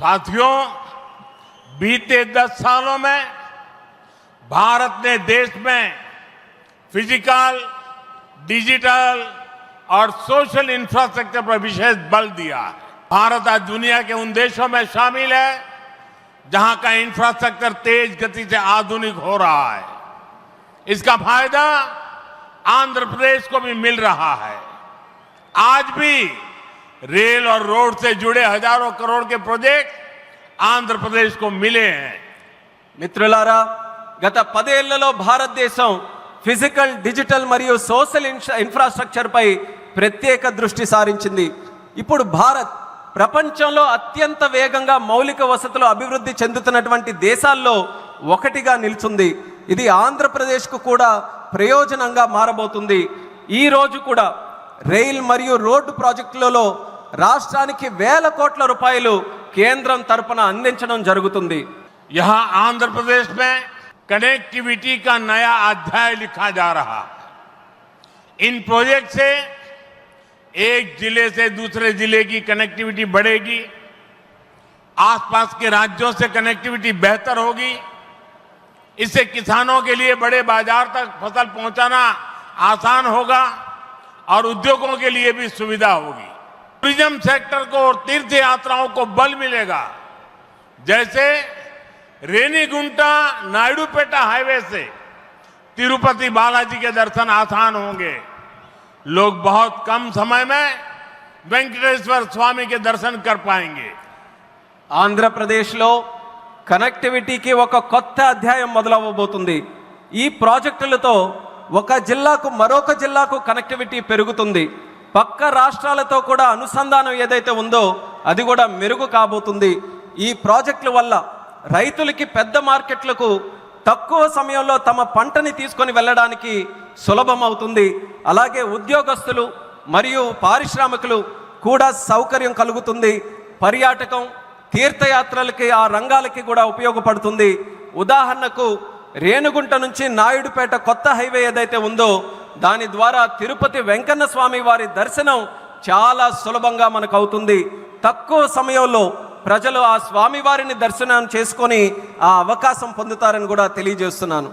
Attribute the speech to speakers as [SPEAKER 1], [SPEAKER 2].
[SPEAKER 1] साथियों, बीते दस सालों में भारत ने देश में फ़िज़िकल डिजिटल और सोशल इंफ्रास्ट्रक्चर पर विशेष बल दिया। है भारत आज दुनिया के उन देशों में शामिल है, जहाँ का इंफ्रास्ट्रक्चर तेज गति से आधुनिक हो रहा है। इसका फ़ायदा आंध्र प्रदेश को भी मिल रहा है। आज भी रेल और रोड से जुड़े हजारों करोड़ के प्रोजेक्ट आंध्र प्रदेश को मिले हैं
[SPEAKER 2] మిత్రులారా గత పదేళ్లలో భారతదేశం ఫిజికల్ డిజిటల్ మరియు సోషల్ ఇన్ఫ్రా ఇన్ఫ్రాస్ట్రక్చర్పై ప్రత్యేక దృష్టి సారించింది ఇప్పుడు భారత్ ప్రపంచంలో అత్యంత వేగంగా మౌలిక వసతులు అభివృద్ధి చెందుతున్నటువంటి దేశాల్లో ఒకటిగా నిలుచుంది ఇది ఆంధ్రప్రదేశ్కు కూడా ప్రయోజనంగా మారబోతుంది ఈ రోజు కూడా రైల్ మరియు రోడ్డు ప్రాజెక్టులలో రాష్ట్రానికి వేల కోట్ల రూపాయలు కేంద్రం తరపున అందించడం జరుగుతుంది
[SPEAKER 1] यहां आंध्र प्रदेश में कनेक्टिविटी का नया अध्याय लिखा जा रहा है इन प्रोजेक्ट से एक जिले से दूसरे जिले की कनेक्टिविटी बढ़ेगी आसपास के राज्यों से कनेक्टिविटी बेहतर होगी इससे किसानों के लिए बड़े बाजार तक फसल पहुंचाना आसान होगा और उद्योगों के लिए भी सुविधा होगी टूरिज्म सेक्टर को और तीर्थ यात्राओं को बल मिलेगा जैसे रेनीगुंटा नायडूपेटा हाईवे से तिरुपति बालाजी के दर्शन आसान होंगे लोग बहुत कम समय में वेंकटेश्वर स्वामी के दर्शन कर पाएंगे
[SPEAKER 2] ఆంధ్రప్రదేశ్లో కనెక్టివిటీకి ఒక కొత్త అధ్యాయం మొదలవ్వబోతుంది ఈ ప్రాజెక్టులతో ఒక జిల్లాకు మరొక జిల్లాకు కనెక్టివిటీ పెరుగుతుంది పక్క రాష్ట్రాలతో కూడా అనుసంధానం ఏదైతే ఉందో అది కూడా మెరుగు కాబోతుంది. ఈ ప్రాజెక్టుల వల్ల రైతులకి పెద్ద మార్కెట్లకు తక్కువ సమయంలో తమ పంటని తీసుకొని వెళ్ళడానికి సులభం అవుతుంది అలాగే ఉద్యోగస్తులు మరియు పారిశ్రామికులు కూడా సౌకర్యం కలుగుతుంది. పర్యాటకం తీర్థయాత్రలకి ఆ రంగాలకి కూడా ఉపయోగపడుతుంది. ఉదాహరణకు రేణుగుంట నుంచి నాయుడుపేట కొత్త హైవే ఏదైతే ఉందో దాని ద్వారా తిరుపతి వెంకన్న స్వామి వారి దర్శనం చాలా సులభంగా మనకు అవుతుంది తక్కువ సమయంలో ప్రజలు ఆ స్వామివారిని దర్శనం చేసుకొని ఆ అవకాశం పొందుతారని కూడా తెలియజేస్తున్నాను.